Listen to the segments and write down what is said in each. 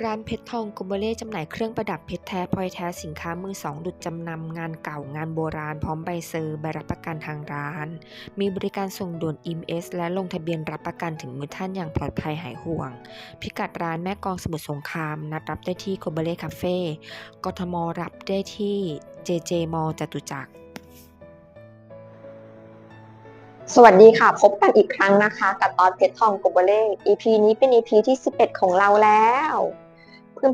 ร้านเพชรทองโกโบเล่จำหน่ายเครื่องประดับเพชรแท้พลอยแท้สินค้ามือสองดุจจำนำงานเก่างานโบราณพร้อมใบเซอร์ใบรับประกันทางร้าน มีบริการส่งด่วน EMS และลงทะเบียนรับประกันถึงมือท่านอย่างปลอดภัยหายห่วง พิกัดร้านแม่กองสมุทรสงคราม นัดรับได้ที่โกโบเล่คาเฟ่กทมรับได้ที่ JJ มอจตุจักรสวัสดีค่ะ พบกันอีกครั้งนะคะ กับตอนเพชรทองกโบเล่ EP นี้เป็น EP ที่ 11 ของเราแล้ว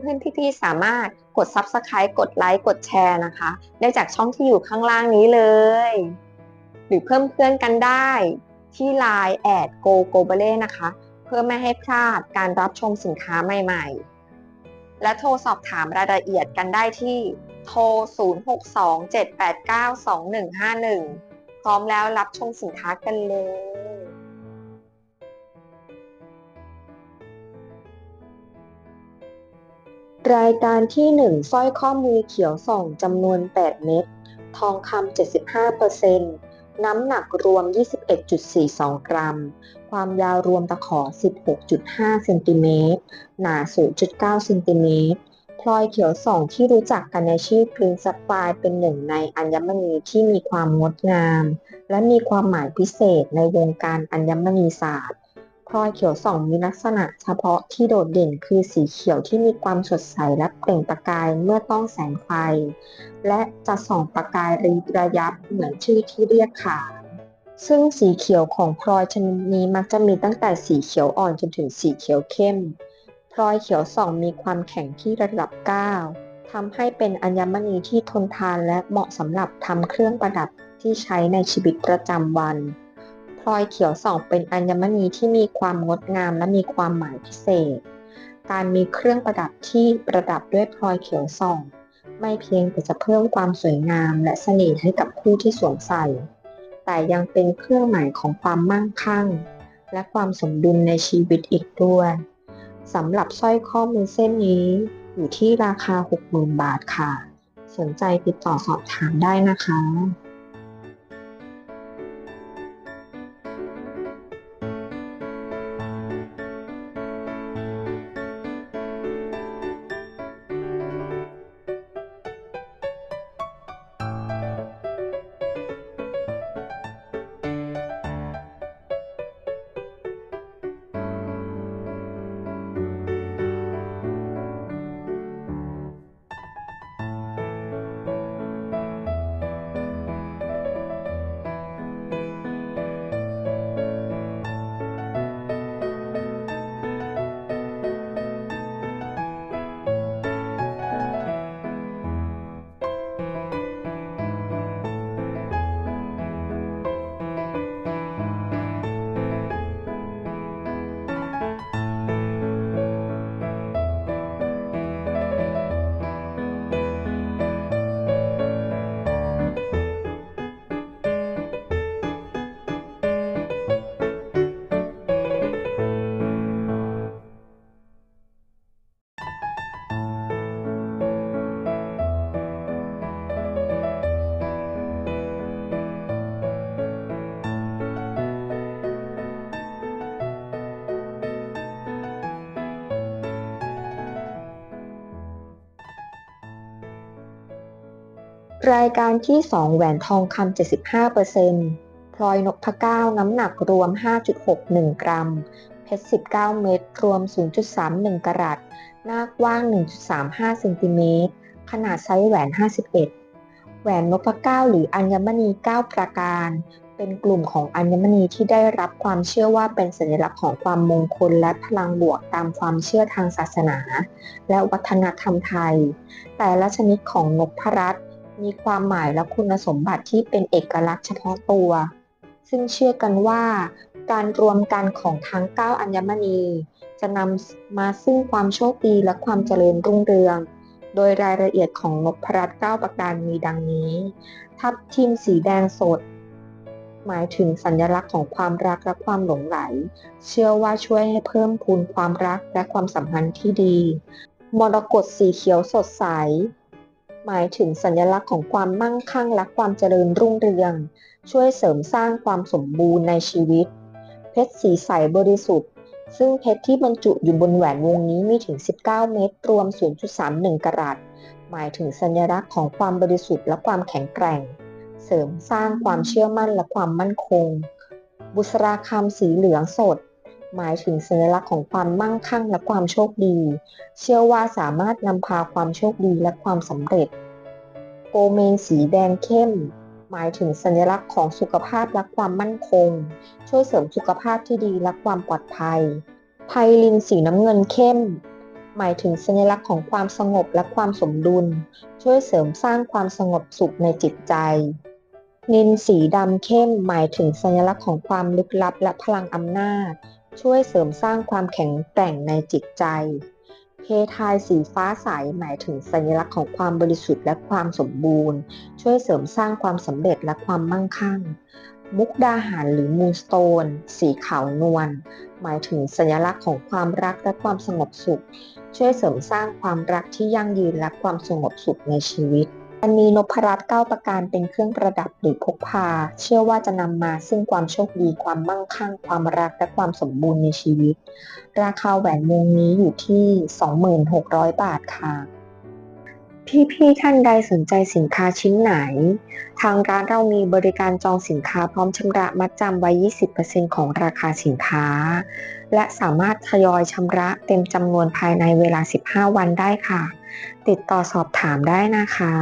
เพื่อนๆพี่ๆสามารถกด Subscribe กดไลค์กดแชร์นะคะ ได้จากช่องที่อยู่ข้างล่างนี้เลย หรือเพิ่มเพื่อนกันได้ที่ Line แอด go g o b l e นะคะ เพื่อไม่ให้พลาดการรับชมสินค้าใหม่ๆ และโทรสอบถามรายละเอียดกันได้ที่โทร 0627892151 พร้อมแล้วรับชมสินค้ากันเลย รายการที่ 1 สร้อยข้อมือเขียวส่องจำนวน 8 เม็ด ทองคำ 75%น้ำหนักรวม 21.42 กรัม ความยาวรวมตะขอ 16.5 เซนติเมตร หนา 0.9 เซนติเมตร พลอยเขียวส่องที่รู้จักกันในชื่อพรินซัฟไฟเป็นหนึ่งในอัญมณีที่มีความงดงาม และมีความหมายพิเศษในวงการอัญมณีศาสตร์ พลอยเขียวส่องมีลักษณะเฉพาะที่โดดเด่นคือสีเขียวที่มีความสดใสและเปล่งประกายเมื่อต้องแสงไฟ และจะส่องประกายระยับเหมือนชื่อที่เรียกขานซึ่งสีเขียวของพลอยชนิดนี้มักจะมีตั้งแต่สีเขียวอ่อนจนถึงสีเขียวเข้ม พลอยเขียวส่องมีความแข็งที่ระดับ 9ทำให้เป็นอัญมณีที่ทนทานและเหมาะสำหรับทำเครื่องประดับที่ใช้ในชีวิตประจำวัน ลอยเขียวส่องเป็นอัญมณีที่มีความงดงามและมีความหมายพิเศษ การมีเครื่องประดับที่ประดับด้วยพลอยเขียวส่อง ไม่เพียงแต่จะเพิ่มความสวยงามและเสน่ห์ให้กับผู้ที่สวมใส่ แต่ยังเป็นเครื่องหมายของความมั่งคั่ง และความสมดุลในชีวิตอีกด้วยสำหรับสร้อยข้อมือเส้นนี้อยู่ที่ราคา 60,000 บาทค่ะ สนใจติดต่อสอบถามได้นะคะ รายการที่ 2 แหวนทองคำ 75%พลอยนกพเก้าน้ำหนักรวม 5.61 กรัม เพชร 19 เม็ด รวม 0.31 กรัตหน้ากว้าง 1.35 เซนติเมตร ขนาดไซส์แหวน 51 แหวนนพเก้าหรืออัญมณี 9 ประการ เป็นกลุ่มของอัญมณีที่ได้รับความเชื่อว่าเป็นสัญลักษณ์ของความมงคลและพลังบวกตามความเชื่อทางศาสนา และวัฒนธรรมไทย แต่ละชนิดของนกพรัตน์ มีความหมายและคุณสมบัติที่เป็นเอกลักษณ์เฉพาะตัว ซึ่งเชื่อกันว่า การรวมกันของทั้ง 9 อัญมณี จะนำมาซึ่งความโชคดีและความเจริญรุ่งเรือง โดยรายละเอียดของนพรัตน์9ประการมีดังนี้ ทับทิมสีแดงสด หมายถึงสัญลักษณ์ของความรักและความหลงไหล เชื่อว่าช่วยให้เพิ่มพูนความรักและความสัมพันธ์ที่ดี มรกตสีเขียวสดใส หมายถึงสัญลักษณ์ของความมั่งคั่งและความเจริญรุ่งเรือง ช่วยเสริมสร้างความสมบูรณ์ในชีวิต เพชรสีใสบริสุทธิ์ ซึ่งเพชรที่บรรจุอยู่บนแหวนวงนี้มีถึง 19 เม็ดรวม 0.31กะรัตหมายถึงสัญลักษณ์ของความบริสุทธิ์และความแข็งแกร่ง เสริมสร้างความเชื่อมั่นและความมั่นคง บุษราคำสีเหลืองสด หมายถึงสัญลักษณ์ของความมั่งคั่งและความโชคดี เชื่อว่าสามารถนำพาความโชคดีและความสำเร็จ โกเมนสีแดงเข้ม หมายถึงสัญลักษณ์ของสุขภาพและความมั่นคง ช่วยเสริมสุขภาพที่ดีและความปลอดภัย ไพลินสีน้ำเงินเข้ม หมายถึงสัญลักษณ์ของความสงบและความสมดุล ช่วยเสริมสร้างความสงบสุขในจิตใจนินสีดำเข้มหมายถึงสัญลักษณ์ของความลึกลับและพลังอำนาจ ช่วยเสริมสร้างความแข็งแกร่งในจิตใจ เพทายสีฟ้าใสหมายถึงสัญลักษณ์ของความบริสุทธิ์และความสมบูรณ์ ช่วยเสริมสร้างความสำเร็จและความมั่งคั่ง มุกดาหารหรือมูนสโตน สีขาวนวลหมายถึงสัญลักษณ์ของความรักและความสงบสุข ช่วยเสริมสร้างความรักที่ยั่งยืนและความสงบสุขในชีวิต มันมีนพรัตน์เก้าประการเป็นเครื่องประดับหรือพกพา เชื่อว่าจะนำมาซึ่งความโชคดีความมั่งคั่ง ความรักและความสมบูรณ์ในชีวิต ราคาแหวนวงนี้อยู่ที่ 26,000 บาทค่ะ พี่ๆท่านใดสนใจสินค้าชิ้นไหน ทางร้านเรามีบริการจองสินค้าพร้อมชำระมัดจำไว้ 20%ของราคาสินค้า และสามารถทยอยชำระเต็มจำนวนภายในเวลา 15 วันได้ค่ะ ติดต่อสอบถามได้นะคะ